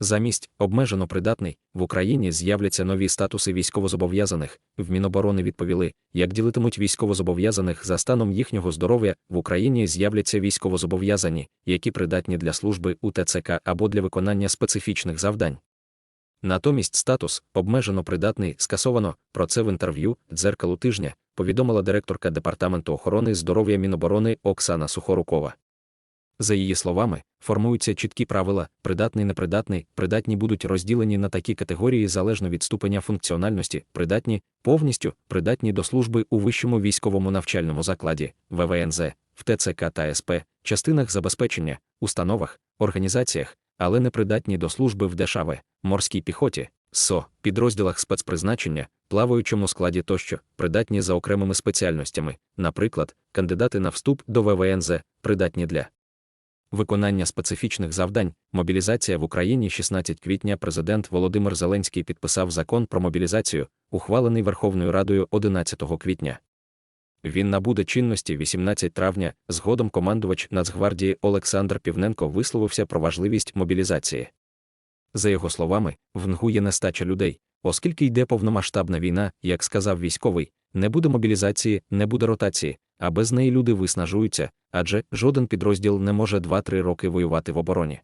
Замість обмежено придатний в Україні з'являться нові статуси військовозобов'язаних. В Міноборони відповіли, як ділитимуть військовозобов'язаних за станом їхнього здоров'я, в Україні з'являться військовозобов'язані, які придатні для служби у ТЦК або для виконання специфічних завдань. Натомість статус обмежено придатний скасовано. Про це в інтерв'ю дзеркалу тижня повідомила директорка департаменту охорони здоров'я Міноборони Оксана Сухорукова. За її словами, формуються чіткі правила, придатний непридатний, придатні будуть розділені на такі категорії залежно від ступеня функціональності, придатні, повністю, придатні до служби у вищому військовому навчальному закладі, ВВНЗ, в ТЦК та СП, частинах забезпечення, установах, організаціях, але не придатні до служби в ДШВ, морській піхоті, СО, підрозділах спецпризначення, плаваючому складі тощо, придатні за окремими спеціальностями, наприклад, кандидати на вступ до ВВНЗ, придатні для виконання специфічних завдань, мобілізація в Україні 16 квітня президент Володимир Зеленський підписав закон про мобілізацію, ухвалений Верховною Радою 11 квітня. Він набуде чинності 18 травня. Згодом командувач Нацгвардії Олександр Півненко висловився про важливість мобілізації. За його словами, в НГУ є нестача людей, оскільки йде повномасштабна війна, як сказав військовий, не буде мобілізації, не буде ротації, а без неї люди виснажуються, адже жоден підрозділ не може 2-3 роки воювати в обороні.